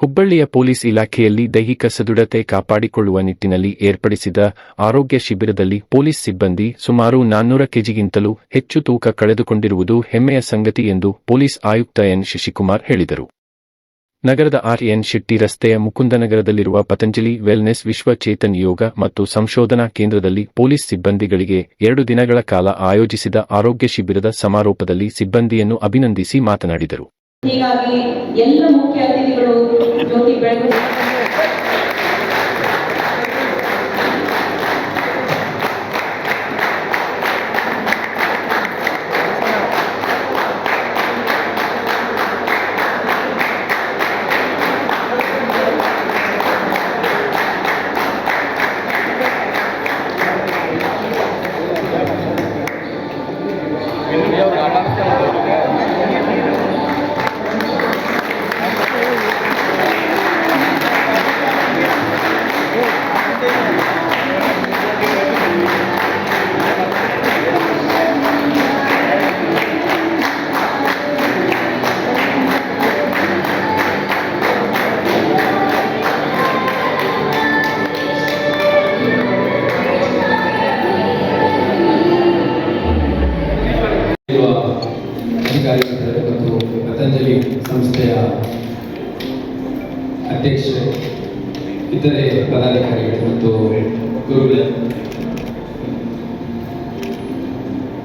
ಹುಬ್ಬಳ್ಳಿಯ ಪೊಲೀಸ್ ಇಲಾಖೆಯಲ್ಲಿ ದೈಹಿಕ ಸದೃಢತೆ ಕಾಪಾಡಿಕೊಳ್ಳುವ ನಿಟ್ಟಿನಲ್ಲಿ ಏರ್ಪಡಿಸಿದ ಆರೋಗ್ಯ ಶಿಬಿರದಲ್ಲಿ ಪೊಲೀಸ್ ಸಿಬ್ಬಂದಿ ಸುಮಾರು ನಾನ್ನೂರ ಕೆಜಿಗಿಂತಲೂ ಹೆಚ್ಚು ತೂಕ ಕಳೆದುಕೊಂಡಿರುವುದು ಹೆಮ್ಮೆಯ ಸಂಗತಿ ಎಂದು ಪೊಲೀಸ್ ಆಯುಕ್ತ ಎನ್. ಶಶಿಕುಮಾರ್ ಹೇಳಿದರು. ನಗರದ ಆರ್ ಎನ್ ಶೆಟ್ಟಿ ರಸ್ತೆಯ ಮುಕುಂದನಗರದಲ್ಲಿರುವ ಪತಂಜಲಿ ವೆಲ್ನೆಸ್ ವಿಶ್ವ ಚೇತನ್ ಯೋಗ ಮತ್ತು ಸಂಶೋಧನಾ ಕೇಂದ್ರದಲ್ಲಿ ಪೊಲೀಸ್ ಸಿಬ್ಬಂದಿಗಳಿಗೆ ಎರಡು ದಿನಗಳ ಕಾಲ ಆಯೋಜಿಸಿದ ಆರೋಗ್ಯ ಶಿಬಿರದ ಸಮಾರೋಪದಲ್ಲಿ ಸಿಬ್ಬಂದಿಯನ್ನು ಅಭಿನಂದಿಸಿ ಮಾತನಾಡಿದರು. ಹೀಗಾಗಿ ಎಲ್ಲ ಮುಖ್ಯ ಅತಿಥಿಗಳು ಜ್ಯೋತಿ ಬೆಳಗು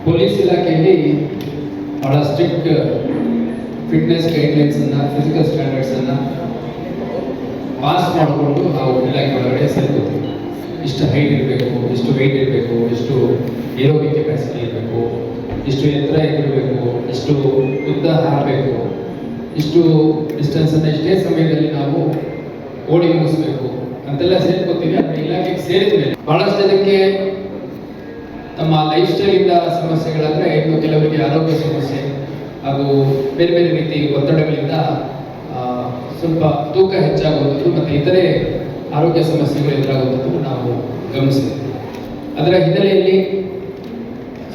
ಪೊಲೀಸ್ ಇಲಾಖೆಯಲ್ಲಿ ಬಹಳ ಸ್ಟ್ರಿಕ್ಟ್ ಫಿಟ್ನೆಸ್ ಗೈಡ್ಲೈನ್ಸ್ ಅನ್ನ ಫಿಸಿಕಲ್ ಸ್ಟ್ಯಾಂಡರ್ಡ್ಸ್ ಅನ್ನ ಪಾಸ್ ಮಾಡಿಕೊಂಡು ನಾವು ಇಲಾಖೆ ಒಳಗಡೆ ಸೇರ್ಕೋತೀವಿ. ಇಷ್ಟು ಹೈಟ್ ಇರಬೇಕು, ಇಷ್ಟು ವೆಯ್ಟ್ ಇರಬೇಕು, ಇಷ್ಟು ಏರೋಬಿಕ್ ಕೆಪಾಸಿಟಿ ಇರಬೇಕು, ಇಷ್ಟು ಎತ್ತರ ಇರಬೇಕು, ಇಷ್ಟು ಉದ್ದ ಹಾರಬೇಕು, ಇಷ್ಟು ಡಿಸ್ಟೆನ್ಸ್ ಅನ್ನ ಇಷ್ಟೇ ಸಮಯದಲ್ಲಿ ನಾವು ಓಡಿ ಮುಗಿಸ್ಬೇಕು ಅಂತೆಲ್ಲ ಸೇರ್ಕೋತೀವಿ. ಇಲಾಖೆಗೆ ಸೇರಿದ ಮೇಲೆ ಬಹಳಷ್ಟು ಜನಕ್ಕೆ ತಮ್ಮ ಲೈಫ್ ಸ್ಟೈಲ್ ಇಂದ ಸಮಸ್ಯೆಗಳಾದ್ರೆ ಇನ್ನು ಕೆಲವರಿಗೆ ಆರೋಗ್ಯ ಸಮಸ್ಯೆ ಹಾಗೂ ಬೇರೆ ಬೇರೆ ರೀತಿ ಒತ್ತಡಗಳಿಂದ ಸ್ವಲ್ಪ ತೂಕ ಹೆಚ್ಚಾಗುವಂಥದ್ದು ಮತ್ತು ಇತರೆ ಆರೋಗ್ಯ ಸಮಸ್ಯೆಗಳು ಎದುರಾಗುವಂಥದ್ದು ನಾವು ಗಮನಿಸಿದ್ದೇವೆ. ಅದರ ಹಿನ್ನೆಲೆಯಲ್ಲಿ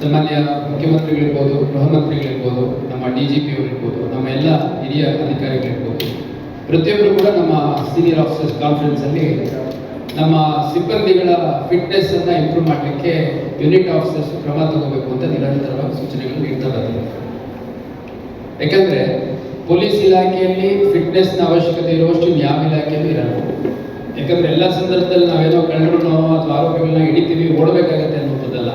ಸಾಮಾನ್ಯ ಮುಖ್ಯಮಂತ್ರಿಗಳಿರ್ಬೋದು ಗೃಹ ಮಂತ್ರಿಗಳಿರ್ಬೋದು ನಮ್ಮ ಡಿ ಜಿ ಪಿ ಅವರಿರ್ಬೋದು, ನಮ್ಮ ಎಲ್ಲ ಹಿರಿಯ ಅಧಿಕಾರಿಗಳಿರ್ಬೋದು, ಪ್ರತಿಯೊಬ್ಬರು ಕೂಡ ನಮ್ಮ ಸೀನಿಯರ್ ಆಫೀಸರ್ಸ್ ಕಾನ್ಫರೆನ್ಸಲ್ಲಿ ನಮ್ಮ ಸಿಬ್ಬಂದಿಗಳ ಫಿಟ್ನೆಸ್ ಅನ್ನ ಇಂಪ್ರೂವ್ ಮಾಡಲಿಕ್ಕೆ ಯೂನಿಟ್ ಆಫೀಸರ್ಸ್ ಕ್ರಮ ತಗೋಬೇಕು ಅಂತ ನಿರಂತರವಾಗಿ ಸೂಚನೆಗಳು ನೀಡ್ತಾ ಬರ್ತಾರೆ ಯಾಕಂದ್ರೆ ಪೊಲೀಸ್ ಇಲಾಖೆಯಲ್ಲಿ ನ ಅವಶ್ಯಕತೆ ಇರುವಷ್ಟು ಯಾವ ಇಲಾಖೆಯಲ್ಲೂ ಇರಲ್ಲ. ಯಾಕಂದ್ರೆ ಎಲ್ಲ ಸಂದರ್ಭದಲ್ಲಿ ನಾವೇನೋ ಕಂಡ್ರು ಅಥವಾ ಆರೋಪಿಗಳನ್ನ ಹಿಡಿತೀವಿ, ಓಡಬೇಕಾಗತ್ತೆ ಅನ್ನೋದಲ್ಲ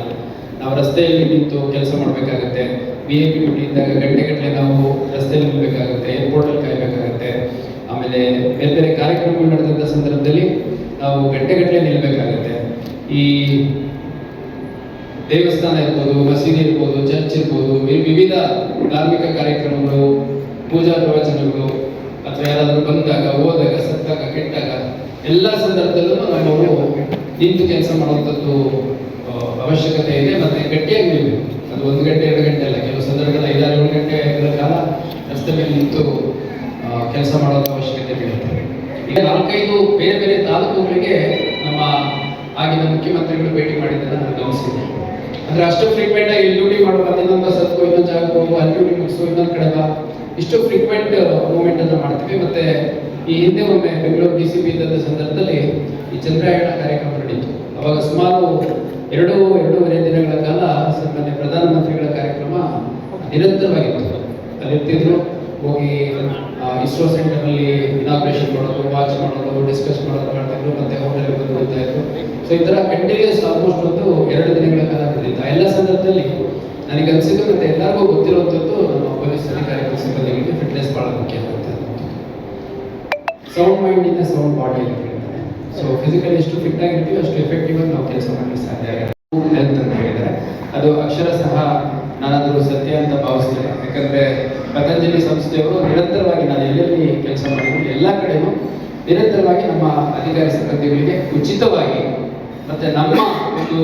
ನಾವು ರಸ್ತೆಯಲ್ಲಿ ನಿಂತು ಕೆಲಸ ಮಾಡಬೇಕಾಗತ್ತೆ. ವಿ ಐ ಪಿ ಡ್ಯೂಟಿ ಇದ್ದಾಗ ಗಂಟೆಗಟ್ಟಲೆ ನಾವು ರಸ್ತೆಯಲ್ಲಿ ನಿಲ್ಬೇಕಾಗತ್ತೆ ಏರ್ಪೋರ್ಟಲ್ಲಿ ಕಾಯಬೇಕಾಗತ್ತೆ. ಆಮೇಲೆ ಬೇರೆ ಬೇರೆ ಕಾರ್ಯಕ್ರಮಗಳು ನಡೆದಂಥ ಸಂದರ್ಭದಲ್ಲಿ ನಾವು ಗಂಟೆಗಟ್ಟಲೆ ನಿಲ್ಲಬೇಕಾಗುತ್ತೆ. ಈ ದೇವಸ್ಥಾನ ಇರ್ಬೋದು, ಮಸೀದಿ ಇರ್ಬೋದು, ಚರ್ಚ್ ಇರ್ಬೋದು ವಿವಿಧ ಧಾರ್ಮಿಕ ಕಾರ್ಯಕ್ರಮಗಳು, ಪೂಜಾ ಪ್ರವಚನಗಳು, ಅಥವಾ ಯಾರಾದರೂ ಬಂದಾಗ, ಹೋದಾಗ, ಸತ್ತಾಗ, ಕೆಟ್ಟಾಗ, ಎಲ್ಲ ಸಂದರ್ಭದಲ್ಲೂ ನಾವು ನಿಂತು ಕೆಲಸ ಮಾಡುವಂಥದ್ದು ಅವಶ್ಯಕತೆ ಇದೆ ಮತ್ತೆ ಗಟ್ಟಿಯಾಗಿ ನಿಲ್ಲಬೇಕು ಅದು ಒಂದು ಗಂಟೆ, ಎರಡು ಗಂಟೆ ಅಲ್ಲ, ಕೆಲವು ಸಂದರ್ಭದಲ್ಲಿ ಐದಾರು, ಏಳು ಗಂಟೆ ಕಾಲ ರಸ್ತೆ ಮೇಲೆ ನಿಂತು ಕೆಲಸ ಮಾಡುವಂಥ ಅವಶ್ಯಕತೆ ಬೀಳುತ್ತೆ ಈಗ ನಾಲ್ಕೈದು ಬೇರೆ ಬೇರೆ ತಾಲೂಕುಗಳಿಗೆ ನಮ್ಮ ಆಗಿನ ಮುಖ್ಯಮಂತ್ರಿಗಳು ಭೇಟಿ ಮಾಡಿದ್ದನ್ನು ನಾನು ಗಮನಿಸಿದ್ದೆ ಅಂದ್ರೆ ಅಷ್ಟು ಫ್ರೀಕ್ವೆಂಟ್ ಆಗಿ ಇಲ್ಲಿ ಡ್ಯೂಟಿ ಮಾಡುವಾಗ ಇನ್ನೊಂದು ಸತ್ತು ಇನ್ನೊಂದು ಜಾಗಕ್ಕೆ ಹೋಗುವ, ಅಲ್ಲಿ ಡ್ಯೂಟಿ ಮುಗಿಸು ಇನ್ನೊಂದು ಕಡೆ ಇಷ್ಟು ಫ್ರೀಕ್ವೆಂಟ್ ಮೂವ್ಮೆಂಟ್ ಅನ್ನು ಮಾಡ್ತೀವಿ. ಮತ್ತೆ ಈ ಹಿಂದೆ ಒಮ್ಮೆ ಬೆಂಗಳೂರು ಡಿ ಸಿ ಪಿ ಇದ್ದ ಸಂದರ್ಭದಲ್ಲಿ ಈ ಚಂದ್ರಾಯಣ ಕಾರ್ಯಕ್ರಮ ನಡೀತು. ಅವಾಗ ಸುಮಾರು ಎರಡು, ಎರಡೂವರೆ ದಿನಗಳ ಕಾಲ ಸನ್ಮಾನ್ಯ ಪ್ರಧಾನಮಂತ್ರಿಗಳ ಕಾರ್ಯಕ್ರಮ ನಿರಂತರವಾಗಿತ್ತು. ಅಲ್ಲಿರ್ತಿದ್ರು, ಹೋಗಿ ಇಸ್ರೋ ಸೆಂಟರ್ನಲ್ಲಿ ಇನಾಗ್ರೇಷನ್ ಮಾಡೋದು ವಾಚ್ ಮಾಡೋದು ಡಿಸ್ಕಸ್ ಮಾಡೋದು ಮಾಡ್ತಿದ್ರು ಮತ್ತೆ ಹೋಟೆಲ್ ಬಂದು ಹೋಗ್ತಾ ಇದ್ರು. ಸೊ ಈ ಥರ ಕಂಟಿನ್ಯೂಸ್ ಆಲ್ಮೋಸ್ಟ್ ಒಂದು ಎರಡು ದಿನಗಳ ಕಾಲ ನಡೆದಿತ್ತು ಎಲ್ಲ ಸಂದರ್ಭದಲ್ಲಿ ನನಗೆ ಅನಿಸಿದ್ದು ಮತ್ತೆ ಎಲ್ಲರಿಗೂ ಗೊತ್ತಿರುವಂಥದ್ದು ನಮ್ಮ ಪೊಲೀಸ್ ಅಧಿಕಾರಿಗಳ ಸಿಬ್ಬಂದಿಗಳಿಗೆ ಫಿಟ್ನೆಸ್ ಬಹಳ ಮುಖ್ಯ ಆಗುತ್ತೆ ಸೌಂಡ್ ಮೈಂಡ್ ಇಂದ ಸೌಂಡ್ ಬಾಡಿ ಅಂತ ಹೇಳ್ತಾರೆ. ಸೊ ಫಿಸಿಕಲಿ ಎಷ್ಟು ಫಿಟ್ ಆಗಿರ್ತೀವಿ ಅಷ್ಟು ಎಫೆಕ್ಟಿವ್ ಆಗಿ ನಾವು ಕೆಲಸ ಮಾಡಲಿಕ್ಕೆ ಸಾಧ್ಯ ಆಗುತ್ತೆ. ಹೆಲ್ತ್ ಅಂತ ಹೇಳಿದ್ರೆ, ಅದು ಅಕ್ಷರಶಃ ನಾನಾದರೂ ಸತ್ಯ ಅಂತ ಭಾವಿಸ್ತೇನೆ ಯಾಕಂದ್ರೆ ಪತಂಜಲಿ ಸಂಸ್ಥೆಯವರು ನಿರಂತರವಾಗಿ ನಾನು ಎಲ್ಲೆಲ್ಲಿ ಕೆಲಸ ಮಾಡಿದ್ರು, ಎಲ್ಲ ಕಡೆಯೂ ನಿರಂತರವಾಗಿ ನಮ್ಮ ಅಧಿಕಾರಿ ಸಿಬ್ಬಂದಿಗಳಿಗೆ ಉಚಿತವಾಗಿ ಮತ್ತೆ ನಮ್ಮ ಒಂದು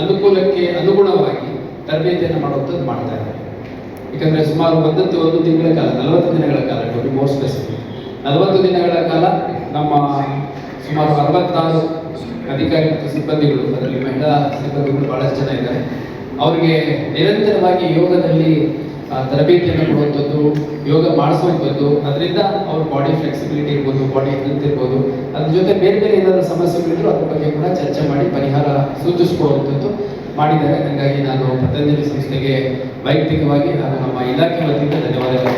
ಅನುಕೂಲಕ್ಕೆ ಅನುಗುಣವಾಗಿ ತರಬೇತಿಯನ್ನು ಮಾಡುವಂಥದ್ದು ಮಾಡ್ತಾ ಇದ್ದಾರೆ. ಯಾಕಂದ್ರೆ ಸುಮಾರು ಒಂದತ್ತು ಒಂದು ತಿಂಗಳ ಕಾಲ, ನಲವತ್ತು ದಿನಗಳ ಕಾಲ ಟು ಬಿ ಮೋರ್ ಸ್ಪೆಸಿಫಿಕ್ ನಲವತ್ತು ದಿನಗಳ ಕಾಲ ನಮ್ಮ ಸುಮಾರು ಅರವತ್ತಾರು ಅಧಿಕಾರಿ ಮತ್ತು ಸಿಬ್ಬಂದಿಗಳು, ಅದರಲ್ಲಿ ಮಹಿಳಾ ಸಿಬ್ಬಂದಿಗಳು ಬಹಳಷ್ಟು ಜನ ಇದ್ದಾರೆ. ಅವರಿಗೆ ನಿರಂತರವಾಗಿ ಯೋಗದಲ್ಲಿ ತರಬೇತಿಯನ್ನು ಕೊಡುವಂಥದ್ದು, ಯೋಗ ಮಾಡಿಸುವಂಥದ್ದು, ಅದರಿಂದ ಅವ್ರ ಬಾಡಿ ಫ್ಲೆಕ್ಸಿಬಿಲಿಟಿ ಇರ್ಬೋದು ಬಾಡಿ ಹೆಲ್ತ್ ಇರ್ಬೋದು. ಅದ್ರ ಜೊತೆ ಬೇರೆ ಬೇರೆ ಏನಾದರೂ ಸಮಸ್ಯೆಗಳಿದ್ರು ಅದ್ರ ಬಗ್ಗೆ ಕೂಡ ಚರ್ಚೆ ಮಾಡಿ ಪರಿಹಾರ ಸೂಚಿಸ್ಕೊಳ್ಳುವಂಥದ್ದು ಮಾಡಿದ್ದಾರೆ. ಹಾಗಾಗಿ ನಾನು ಪತಂಜಲಿ ಸಂಸ್ಥೆಗೆ ವೈಯಕ್ತಿಕವಾಗಿ ನಾನು ನಮ್ಮ ಇಲಾಖೆ ವತಿಯಿಂದ ಧನ್ಯವಾದಗಳು.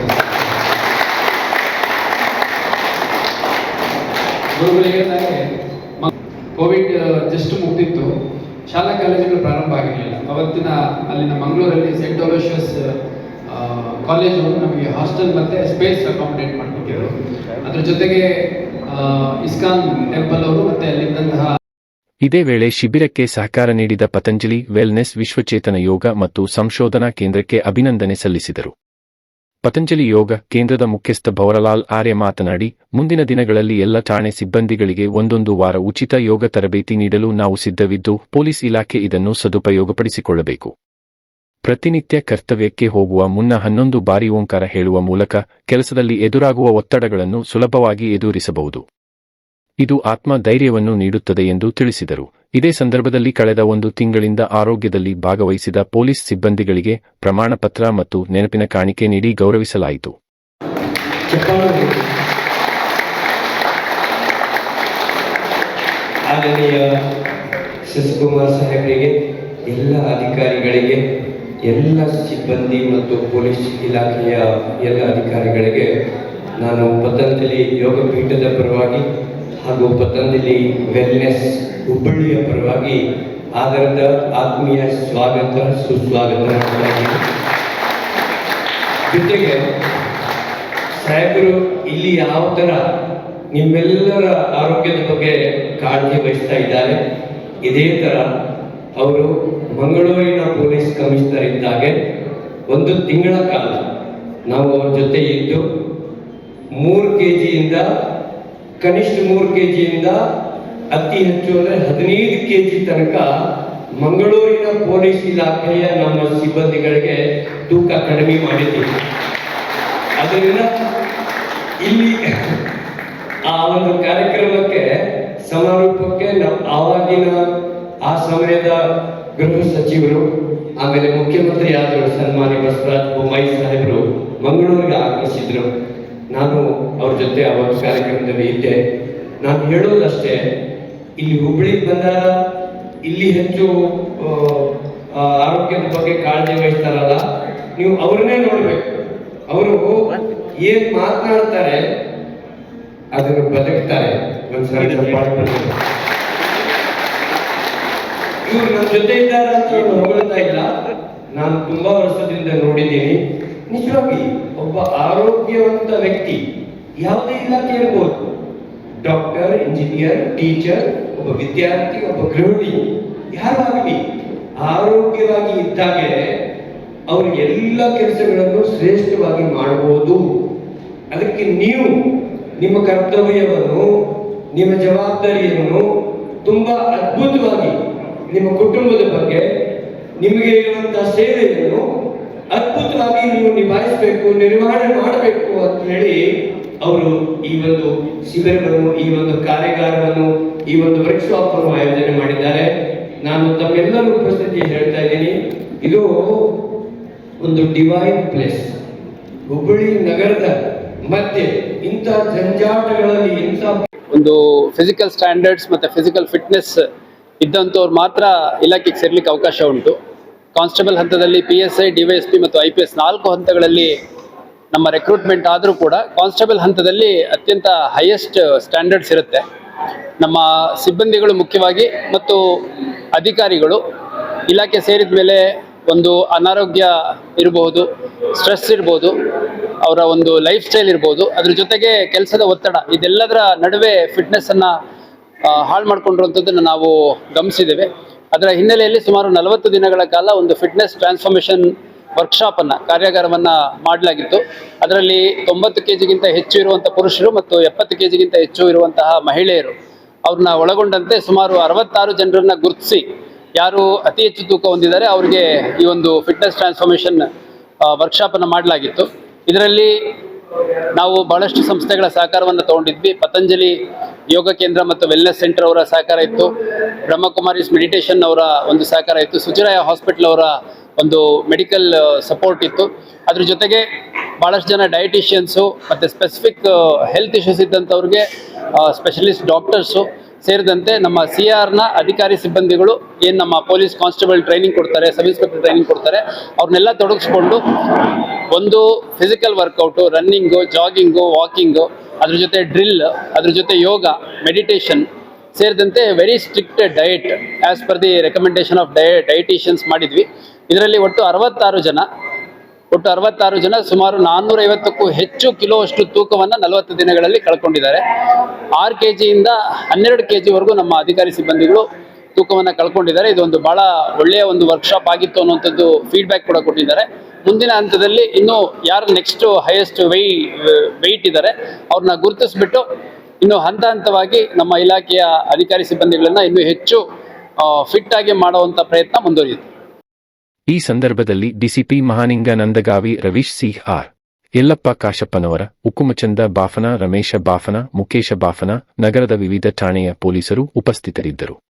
ಕೋವಿಡ್ ಜಸ್ಟ್ ಮುಗಿದಿತ್ತು. ಶಾಲಾ ಕಾಲೇಜುಗಳು ಪ್ರಾರಂಭ ಆಗಿರಲಿಲ್ಲ. ಅವತ್ತಿನ ಅಲ್ಲಿನ ಮಂಗಳೂರಲ್ಲಿ ಸೆಂಟ್ ಅಲೋಷಿಯಸ್ ಕಾಲೇಜ್ ನಮಗೆ ಹಾಸ್ಟೆಲ್ ಮತ್ತೆ ಸ್ಪೇಸ್ ಅಕಾಮಿಡೇಟ್ ಮಾಡಿಕೊಟ್ಟಿದ್ರು ಅದ್ರ ಜೊತೆಗೆ ಇಸ್ಕಾನ್ ಟೆಂಪಲ್ ಅವರು ಮತ್ತೆ ಅಲ್ಲಿದ್ದಂತಹ ಇದೇ ವೇಳೆ ಶಿಬಿರಕ್ಕೆ ಸಹಕಾರ ನೀಡಿದ ಪತಂಜಲಿ ವೆಲ್ನೆಸ್ ವಿಶ್ವಚೇತನ ಯೋಗ ಮತ್ತು ಸಂಶೋಧನಾ ಕೇಂದ್ರಕ್ಕೆ ಅಭಿನಂದನೆ ಸಲ್ಲಿಸಿದರು. ಪತಂಜಲಿ ಯೋಗ ಕೇಂದ್ರದ ಮುಖ್ಯಸ್ಥ ಭವರಲಾಲ್ ಆರ್ಯ ಮಾತನಾಡಿ, ಮುಂದಿನ ದಿನಗಳಲ್ಲಿ ಎಲ್ಲ ಠಾಣೆ ಸಿಬ್ಬಂದಿಗಳಿಗೆ ಒಂದೊಂದು ವಾರ ಉಚಿತ ಯೋಗ ತರಬೇತಿ ನೀಡಲು ನಾವು ಸಿದ್ಧವಿದ್ದು, ಪೊಲೀಸ್ ಇಲಾಖೆ ಇದನ್ನು ಸದುಪಯೋಗಪಡಿಸಿಕೊಳ್ಳಬೇಕು. ಪ್ರತಿನಿತ್ಯ ಕರ್ತವ್ಯಕ್ಕೆ ಹೋಗುವ ಮುನ್ನ ಹನ್ನೊಂದು ಬಾರಿ ಓಂಕಾರ ಹೇಳುವ ಮೂಲಕ ಕೆಲಸದಲ್ಲಿ ಎದುರಾಗುವ ಒತ್ತಡಗಳನ್ನು ಸುಲಭವಾಗಿ ಎದುರಿಸಬಹುದು. ಇದು ಆತ್ಮ ಧೈರ್ಯವನ್ನು ನೀಡುತ್ತದೆ ಎಂದು ತಿಳಿಸಿದರು. ಇದೇ ಸಂದರ್ಭದಲ್ಲಿ ಕಳೆದ ಒಂದು ತಿಂಗಳಿಂದ ಆರೋಗ್ಯದಲ್ಲಿ ಭಾಗವಹಿಸಿದ ಪೊಲೀಸ್ ಸಿಬ್ಬಂದಿಗಳಿಗೆ ಪ್ರಮಾಣ ಪತ್ರ ಮತ್ತು ನೆನಪಿನ ಕಾಣಿಕೆ ನೀಡಿ ಗೌರವಿಸಲಾಯಿತು. ಎಲ್ಲ ಅಧಿಕಾರಿಗಳಿಗೆ ಎಲ್ಲ ಸಿಬ್ಬಂದಿ ಮತ್ತು ಪೊಲೀಸ್ ಇಲಾಖೆಯ ಎಲ್ಲ ಅಧಿಕಾರಿಗಳಿಗೆ ನಾನು ಪತಂಜಲಿ ಯೋಗ ಪೀಠದ ಪರವಾಗಿ ಹಾಗೂ ಪತಂಜಲಿ ವೆಲ್ನೆಸ್ ಹುಬ್ಬಳ್ಳಿಯ ಪರವಾಗಿ ಆಧಾರದ ಆತ್ಮೀಯ ಸ್ವಾಗತ, ಸುಸ್ವಾಗತ. ಜೊತೆಗೆ ಸಾಹೇಬರು, ಇಲ್ಲಿ ಯಾವ ಥರ ನಿಮ್ಮೆಲ್ಲರ ಆರೋಗ್ಯದ ಬಗ್ಗೆ ಕಾಳಜಿ ವಹಿಸ್ತಾ ಇದ್ದಾರೆ, ಇದೇ ಥರ ಅವರು ಮಂಗಳೂರಿನ ಪೊಲೀಸ್ ಕಮಿಷನರ್ ಇದ್ದಾಗೆ ಒಂದು ತಿಂಗಳ ಕಾಲ ನಾವು ಅವ್ರ ಜೊತೆ ಇದ್ದು ಮೂರು ಕೆ ಜಿಯಿಂದ ಕನಿಷ್ಠ ಮೂರು ಕೆ ಜಿಯಿಂದ ಅತಿ ಹೆಚ್ಚು ಅಂದರೆ ಹದಿನೈದು ಕೆ ಜಿ ತನಕ ಮಂಗಳೂರಿನ ಪೊಲೀಸ್ ಇಲಾಖೆಯ ನಮ್ಮ ಸಿಬ್ಬಂದಿಗಳಿಗೆ ತೂಕ ಕಡಿಮೆ ಮಾಡಿದ್ದೀವಿ. ಅದರಿಂದ ಇಲ್ಲಿ ಆ ಒಂದು ಕಾರ್ಯಕ್ರಮಕ್ಕೆ ಸಮಾರೋಪಕ್ಕೆ ನಮ್ಮ ಆವಾಗಿನ ಆ ಸಮಯದ ಗೃಹ ಸಚಿವರು ಆಮೇಲೆ ಮುಖ್ಯಮಂತ್ರಿ ಆದರು ಸನ್ಮಾನ್ಯ ಬಸವರಾಜ ಬೊಮ್ಮಾಯಿ ಸಾಹೇಬರು ಮಂಗಳೂರಿಗೆ ಆಗಮಿಸಿದ್ರು. ನಾನು ಅವ್ರ ಜೊತೆ ಅವರ ಕಾರ್ಯಕ್ರಮದಲ್ಲಿ ಇದ್ದೆ. ನಾನು ಹೇಳೋದಷ್ಟೇ ಇಲ್ಲಿ ಹುಬ್ಬಳ್ಳಿ ಬಂದಾಗ ಇಲ್ಲಿ ಹೆಚ್ಚು ಆರೋಗ್ಯದ ಬಗ್ಗೆ ಕಾಳಜಿ ವಹಿಸ್ತಾರಲ್ಲ ನೀವು ಅವ್ರನ್ನೇ ನೋಡ್ಬೇಕು. ಅವರು ಏನ್ ಮಾತನಾಡ್ತಾರೆ ಅದನ್ನು ಬದುಕ್ತಾರೆ. ಬರ್ತದೆ. ನನ್ನ ಜೊತೆ ಇದ್ದಾರೆ ಅಂತ ಹೊಗಳ್ತಾ ಇಲ್ಲ. ನಾನು ತುಂಬಾ ವರ್ಷದಿಂದ ನೋಡಿದ್ದೀನಿ. ನಿಜವಾಗಿ ಒಬ್ಬ ಆರೋಗ್ಯವಂತ ವ್ಯಕ್ತಿ ಯಾವುದೇ ಇಲಾಖೆ ಇರ್ಬೋದು. ಡಾಕ್ಟರ್ ಇಂಜಿನಿಯರ್ ಟೀಚರ್ ಒಬ್ಬ ವಿದ್ಯಾರ್ಥಿ, ಒಬ್ಬ ಗೃಹಿಣಿ, ಯಾರು ಆಗಲಿ ಆರೋಗ್ಯವಾಗಿ ಇದ್ದಾಗೆ ಅವರು ಎಲ್ಲ ಕೆಲಸಗಳನ್ನು ಶ್ರೇಷ್ಠವಾಗಿ ಮಾಡಬಹುದು ಅದಕ್ಕೆ ನೀವು ನಿಮ್ಮ ಕರ್ತವ್ಯವನ್ನು, ನಿಮ್ಮ ಜವಾಬ್ದಾರಿಯನ್ನು ತುಂಬಾ ಅದ್ಭುತವಾಗಿ ನಿಮ್ಮ ಕುಟುಂಬದ ಬಗ್ಗೆ ನಿಮಗೆ ಇರುವಂತಹ ಸೇವೆಯನ್ನು ಅದ್ಭುತವಾಗಿ ನೀವು ನಿಭಾಯಿಸಬೇಕು, ನಿರ್ವಹಣೆ ಮಾಡಬೇಕು ಅಂತ ಹೇಳಿ ಅವರು ಈ ಒಂದು ಶಿಬಿರವನ್ನು, ಈ ಒಂದು ಕಾರ್ಯಾಗಾರವನ್ನು, ಈ ಒಂದು ವರ್ಕ್ಶಾಪ್ ಅನ್ನು ಆಯೋಜನೆ ಮಾಡಿದ್ದಾರೆ. ನಾನು ತಮ್ಮೆಲ್ಲರ ಉಪಸ್ಥಿತಿ ಹೇಳ್ತಾ ಇದ್ದೀನಿ. ಇದು ಒಂದು ಡಿವೈನ್ ಪ್ಲೇಸ್ ಹುಬ್ಬಳ್ಳಿ ನಗರದ ಮಧ್ಯೆ ಇಂಥ ಜಂಜಾಟಗಳಲ್ಲಿ ಇಂಥ ಒಂದು ಫಿಸಿಕಲ್ ಸ್ಟ್ಯಾಂಡರ್ಡ್ಸ್ ಮತ್ತೆ ಫಿಸಿಕಲ್ ಫಿಟ್ನೆಸ್ ಇದ್ದಂಥವ್ರು ಮಾತ್ರ ಇಲಾಖೆಗೆ ಸೇರ್ಲಿಕ್ಕೆ ಅವಕಾಶ ಉಂಟು. ಕಾನ್ಸ್ಟೇಬಲ್ ಹಂತದಲ್ಲಿ P S I D Y S P ಮತ್ತು ಐ ಪಿ ಎಸ್ ನಾಲ್ಕು ಹಂತಗಳಲ್ಲಿ ನಮ್ಮ ರೆಕ್ರೂಟ್ಮೆಂಟ್ ಆದರೂ ಕೂಡ ಕಾನ್ಸ್ಟೇಬಲ್ ಹಂತದಲ್ಲಿ ಅತ್ಯಂತ ಹೈಯೆಸ್ಟ್ ಸ್ಟ್ಯಾಂಡರ್ಡ್ಸ್ ಇರುತ್ತೆ. ನಮ್ಮ ಸಿಬ್ಬಂದಿಗಳು ಮುಖ್ಯವಾಗಿ ಮತ್ತು ಅಧಿಕಾರಿಗಳು ಇಲಾಖೆ ಸೇರಿದ ಮೇಲೆ ಒಂದು ಅನಾರೋಗ್ಯ ಇರಬಹುದು ಸ್ಟ್ರೆಸ್ ಇರ್ಬೋದು, ಅವರ ಒಂದು ಲೈಫ್ ಸ್ಟೈಲ್ ಇರ್ಬೋದು, ಅದ್ರ ಜೊತೆಗೆ ಕೆಲಸದ ಒತ್ತಡ, ಇದೆಲ್ಲದರ ನಡುವೆ ಫಿಟ್ನೆಸ್ಸನ್ನು ಹಾಳು ಮಾಡಿಕೊಂಡಿರುವಂಥದ್ದನ್ನು ನಾವು ಗಮನಿಸಿದ್ದೇವೆ. ಅದರ ಹಿನ್ನೆಲೆಯಲ್ಲಿ ಸುಮಾರು ನಲವತ್ತು ದಿನಗಳ ಕಾಲ ಒಂದು ಫಿಟ್ನೆಸ್ ಟ್ರಾನ್ಸ್ಫಾರ್ಮೇಷನ್ ವರ್ಕ್ಶಾಪನ್ನು ಕಾರ್ಯಾಗಾರವನ್ನು ಮಾಡಲಾಗಿತ್ತು. ಅದರಲ್ಲಿ ತೊಂಬತ್ತು ಕೆ ಜಿಗಿಂತ ಹೆಚ್ಚು ಇರುವಂಥ ಪುರುಷರು ಮತ್ತು ಎಪ್ಪತ್ತು ಕೆ ಜಿಗಿಂತ ಹೆಚ್ಚು ಇರುವಂತಹ ಮಹಿಳೆಯರು. ಅವ್ರನ್ನ ಒಳಗೊಂಡಂತೆ ಸುಮಾರು ಅರವತ್ತಾರು ಜನರನ್ನ ಗುರುತಿಸಿ ಯಾರು ಅತಿ ಹೆಚ್ಚು ತೂಕ ಹೊಂದಿದ್ದಾರೆ ಅವರಿಗೆ ಈ ಒಂದು ಫಿಟ್ನೆಸ್ ಟ್ರಾನ್ಸ್ಫಾರ್ಮೇಷನ್ ವರ್ಕ್ಶಾಪನ್ನು ಮಾಡಲಾಗಿತ್ತು. ಇದರಲ್ಲಿ ನಾವು ಬಹಳಷ್ಟು ಸಂಸ್ಥೆಗಳ ಸಹಕಾರವನ್ನು ತಗೊಂಡಿದ್ವಿ. ಪತಂಜಲಿ ಯೋಗ ಕೇಂದ್ರ ಮತ್ತು ವೆಲ್ನೆಸ್ ಸೆಂಟರ್ ಅವರ ಸಹಕಾರ ಇತ್ತು. ಬ್ರಹ್ಮಕುಮಾರೀಸ್ ಮೆಡಿಟೇಷನ್ ಅವರ ಒಂದು ಸಹಕಾರ ಇತ್ತು. ಸುಚಿರಾಯ ಹಾಸ್ಪಿಟಲ್ ಅವರ ಒಂದು ಮೆಡಿಕಲ್ ಸಪೋರ್ಟ್ ಇತ್ತು. ಅದ್ರ ಜೊತೆಗೆ ಭಾಳಷ್ಟು ಜನ ಡಯಟಿಷಿಯನ್ಸು ಮತ್ತು ಸ್ಪೆಸಿಫಿಕ್ ಹೆಲ್ತ್ ಇಶ್ಯೂಸ್ ಇದ್ದಂಥವ್ರಿಗೆ ಸ್ಪೆಷಲಿಸ್ಟ್ ಡಾಕ್ಟರ್ಸು ಸೇರಿದಂತೆ ನಮ್ಮ ಸಿ ಆರ್ನ ಅಧಿಕಾರಿ ಸಿಬ್ಬಂದಿಗಳು, ಏನು ನಮ್ಮ ಪೊಲೀಸ್ ಕಾನ್ಸ್ಟೇಬಲ್ ಟ್ರೈನಿಂಗ್ ಕೊಡ್ತಾರೆ, ಸಬ್ ಇನ್ಸ್ಪೆಕ್ಟರ್ ಟ್ರೈನಿಂಗ್ ಕೊಡ್ತಾರೆ, ಅವ್ರನ್ನೆಲ್ಲ ತೊಡಗಿಸ್ಕೊಂಡು ಒಂದು physical workout running jogging walking ಅದ್ರ ಜೊತೆ ಡ್ರಿಲ್ ಅದ್ರ ಜೊತೆ ಯೋಗ ಮೆಡಿಟೇಷನ್ ಸೇರಿದಂತೆ very strict diet as per the recommendation of ಡಯ dieticians ಮಾಡಿದ್ವಿ. ಇದರಲ್ಲಿ ಒಟ್ಟು ಅರವತ್ತಾರು ಜನ ಒಟ್ಟು ಅರವತ್ತಾರು ಜನ ಸುಮಾರು ನಾನ್ನೂರೈವತ್ತಕ್ಕೂ ಹೆಚ್ಚು ಕಿಲೋ ಅಷ್ಟು ತೂಕವನ್ನು ನಲವತ್ತು ದಿನಗಳಲ್ಲಿ ಕಳ್ಕೊಂಡಿದ್ದಾರೆ. ಆರು ಕೆ ಜಿಯಿಂದ ಹನ್ನೆರಡು ಕೆ ಜಿವರೆಗೂ ನಮ್ಮ ಅಧಿಕಾರಿ ಸಿಬ್ಬಂದಿಗಳು ತೂಕವನ್ನು ಕಳ್ಕೊಂಡಿದ್ದಾರೆ. ಇದೊಂದು ಬಹಳ ಒಳ್ಳೆಯ ಒಂದು ವರ್ಕ್ಶಾಪ್ ಆಗಿತ್ತು ಅನ್ನುವಂಥದ್ದು ಫೀಡ್ಬ್ಯಾಕ್ ಕೂಡ ಕೊಟ್ಟಿದ್ದಾರೆ. ಮುಂದಿನ ಹಂತದಲ್ಲಿ ಇನ್ನು ಯಾರು ನೆಕ್ಸ್ಟ್ ಹೈಯೆಸ್ಟ್ ವೈ ವೆಯ್ಟ್ ಇದ್ದಾರೆ, ಅವ್ರನ್ನ ಗುರುತಿಸ್ಬಿಟ್ಟು ಇನ್ನು ಹಂತ ಹಂತವಾಗಿ ನಮ್ಮ ಇಲಾಖೆಯ ಅಧಿಕಾರಿ ಸಿಬ್ಬಂದಿಗಳನ್ನು ಇನ್ನೂ ಹೆಚ್ಚು ಫಿಟ್ ಆಗಿ ಮಾಡುವಂತ ಪ್ರಯತ್ನ ಮುಂದುವರಿಯುತ್ತೆ. ಈ ಸಂದರ್ಭದಲ್ಲಿ DCP Mahaninga Nandagavi Ravish C R. Yallappa Kashappanavar, Ukkumachand Bafna, Ramesh Bafna, Mukesh Bafna ನಗರದ ವಿವಿಧ ಠಾಣೆಯ ಪೊಲೀಸರು ಉಪಸ್ಥಿತರಿದ್ದರು.